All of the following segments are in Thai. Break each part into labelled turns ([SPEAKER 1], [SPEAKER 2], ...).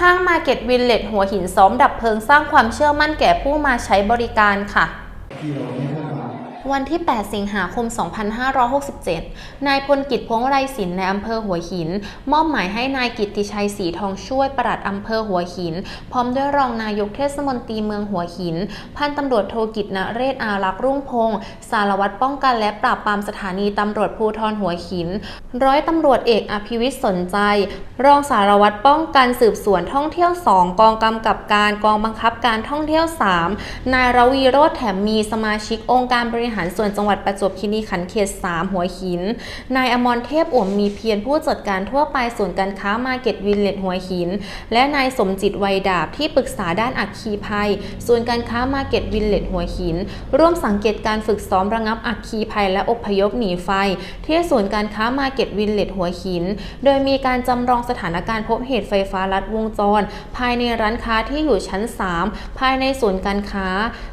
[SPEAKER 1] ห้างมาเก็ตวิลเลตหัวหินซ้อมดับเพลิงสร้างความเชื่อมั่นแก่ผู้มาใช้บริการค่ะ วันที่ 8 สิงหาคม 2567 นายพลกิจพงไรศิลป์ในอำเภอหัวหิน มอบหมายให้นายกิตติชัยศรีทองช่วยปลัดอำเภอหัวหิน พร้อมด้วยรองนายกเทศมนตรีเมืองหัวหิน พันตำรวจโทกิจนเรศอารักษ์รุ่งพงศ์สารวัตรป้องกันและปราบปรามสถานีตำรวจภูธรหัวหิน ร้อยตำรวจเอกอภิวิทย์สนใจ รองสารวัตรป้องกันสืบสวนท่องเที่ยว 2 กองกำกับการกองบังคับการท่องเที่ยว 3 นายรวีโรธแถมมีสมาชิกองค์การบริหารส่วนจังหวัดประจวบคีรีขันธ์เขต 3 หัวหิน นายอมรเทพอ่วมมีเพียรผู้จัดการทั่วไปศูนการค้ามาเก็ตวิลเลจหัวหิน และนายสมจิตไวยดาบที่ปรึกษาด้านอัคคีภัยศูนการค้ามาเก็ตวิลเลจหัวหิน ร่วมสังเกตการฝึกซ้อมระงับอัคคีภัยและอพยพหนีไฟ ที่ศูนย์การค้ามาเก็ตวิลเลจหัวหิน โดยมีการจำลองสถานการณ์พบเหตุไฟฟ้าลัดวงจร ภายในร้านค้าที่อยู่ชั้น 3 ภายในศูนย์การค้า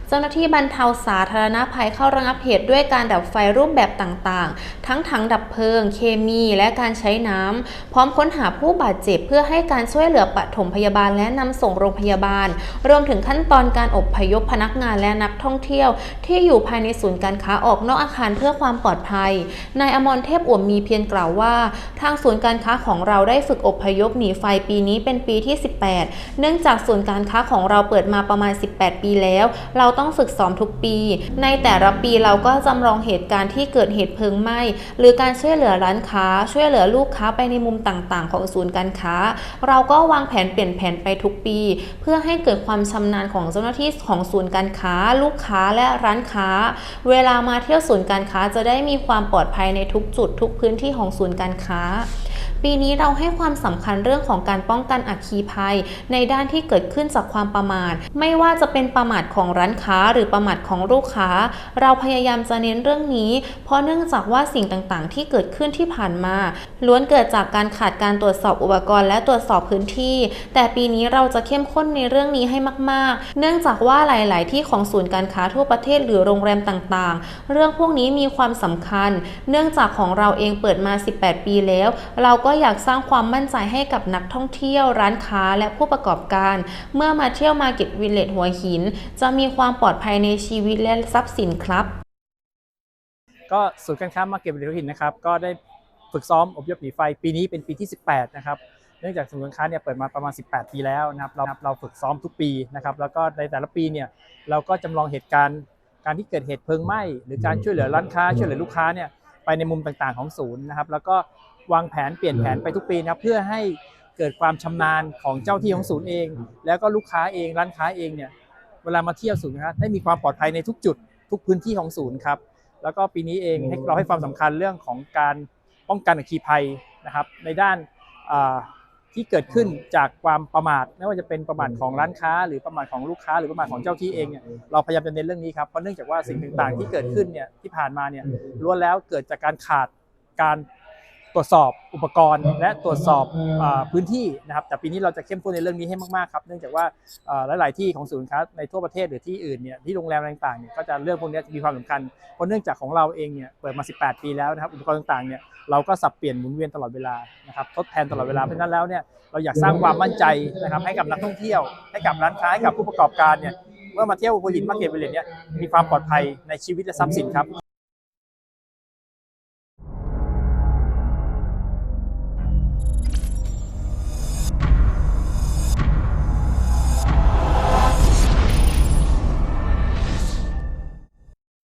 [SPEAKER 1] เจ้าหน้าที่บรรเทาสาธารณภัยเข้าระงับเหตุด้วยการดับไฟรูปแบบต่างๆ ทั้งถังดับเพลิง เคมีและการใช้น้ำพร้อมค้นหาผู้บาดเจ็บเพื่อให้การช่วยเหลือปฐมพยาบาลและนำส่งโรงพยาบาล รวมถึงขั้นตอนการอบพยพพนักงานและนักท่องเที่ยว ที่อยู่ภายในศูนย์การค้าออกนอกอาคารเพื่อความปลอดภัย นายอมรเทพอ่วมมีเพียรกล่าวว่า ทางศูนย์การค้าของเราได้ฝึกอบพยพหนีไฟปีนี้เป็นปีที่ 18 เนื่องจากศูนย์การค้าของเราเปิดมาประมาณ 18 ปีแล้ว เราต้องฝึกซ้อมทุกปี ในแต่ละปีเราก็จำลองเหตุการณ์ที่เกิดเหตุเพลิงไหม้ หรือการช่วยเหลือร้านค้า ช่วยเหลือลูกค้าไปในมุมต่างๆ ของศูนย์การค้า เราก็วางแผนเปลี่ยนแผนไปทุกปี เพื่อให้เกิดความชำนาญของเจ้าหน้าที่ของศูนย์การค้า ลูกค้าและร้านค้า เวลามาเที่ยวศูนย์การค้าจะได้มีความปลอดภัยในทุกจุดทุกพื้นที่ของศูนย์การค้าปีนี้เราให้ความสำคัญเรื่องของการป้องกันอัคคีภัย ในด้านที่เกิดขึ้นจากความประมาท ไม่ว่าจะเป็นประมาทของร้านค้า หรือประมาทของลูกค้า เราพยายามจะเน้นเรื่องนี้ เพราะเนื่องจากว่าสิ่งต่างๆ ที่เกิดขึ้นที่ผ่านมา ล้วนเกิดจากการขาดการตรวจสอบอุปกรณ์และตรวจสอบพื้นที่ แต่ปีนี้เราจะเข้มข้นในเรื่องนี้ให้มาก ๆ เนื่องจากว่าหลาย ๆ ที่ของศูนย์การค้าทั่วประเทศหรือโรงแรมต่าง ๆ เรื่องพวกนี้มีความสำคัญ เนื่องจากของเราเองเปิดมา 18 ปีแล้วเราก็อยากสร้างความมั่นใจให้กับนักท่องเที่ยวร้านค้าและผู้ประกอบการ เมื่อมาเที่ยวมาเก็ตวิลเลจหัวหิน จะมีความปลอดภัยในชีวิตและทรัพย์สินครับ
[SPEAKER 2] ก็ศูนย์การค้ามาเก็ตบริหินนะครับก็ได้ฝึกซ้อมอพยพหนีไฟปีนี้เป็นปีที่ 18 นะครับเนื่องจากศูนย์การค้าเนี่ยเปิดมาประมาณ 18 ปีแล้วนะครับเราเราฝึกซ้อมทุกปีนะครับแล้วก็ในแต่ละปีเนี่ยเราก็จำลองเหตุการณ์การที่เกิดเหตุเพลิงไหม้หรือการช่วยเหลือร้านค้าช่วยเหลือลูกค้าเนี่ยไปในมุมต่างๆของศูนย์นะครับ แล้วก็ วางแผนเปลี่ยนแผนไปทุกปีนะครับเพื่อให้เกิดความชำนาญของเจ้าที่ของศูนย์เอง แล้วก็ลูกค้าเองร้านค้าเองเนี่ยเวลามาเที่ยวศูนย์นะครับได้มีความปลอดภัยในทุกจุดทุกพื้นที่ของศูนย์ครับแล้วก็ปีนี้เองให้เราให้ความสำคัญเรื่องของการป้องกันอัคคีภัยนะครับในด้านอ่าที่เกิดขึ้นจากความประมาทไม่ว่าจะเป็นประมาทของร้านค้า หรือประมาทของลูกค้า หรือประมาทของเจ้าที่เองเนี่ยเราพยายามจะเน้นเรื่องนี้ครับเพราะเนื่องจากว่าสิ่งต่างๆ ที่เกิดขึ้นเนี่ยที่ผ่านมาเนี่ยล้วนแล้วเกิดจากการขาดการ ตรวจสอบอุปกรณ์ และตรวจสอบอาพื้นที่นะครับแต่ปีนี้เราจะเข้มข้นในเรื่องนี้ให้มากๆครับเนื่องจากว่าเอ่อหลาย ๆ ที่ของศูนย์ค้าในทั่วประเทศหรือที่อื่นเนี่ยที่โรงแรมอะไรต่างๆเนี่ยก็จะเรื่องพวกนี้มีความสำคัญเพราะเนื่องจากของเราเองเนี่ยเปิดมา 18 ปีแล้วนะครับอุปกรณ์ต่างๆเนี่ยเราก็สับเปลี่ยนหมุนเวียนตลอดเวลานะครับทดแทนตลอดเวลาเพราะฉะนั้นแล้วเนี่ยเราอยากสร้างความมั่นใจนะครับให้กับนักท่องเที่ยว ให้กับร้านค้าให้กับผู้ประกอบการเนี่ยเมื่อมาเที่ยวหัวหินมาร์เก็ตเวลเนี่ยมีความปลอดภัยในชีวิตและทรัพย์สินครับ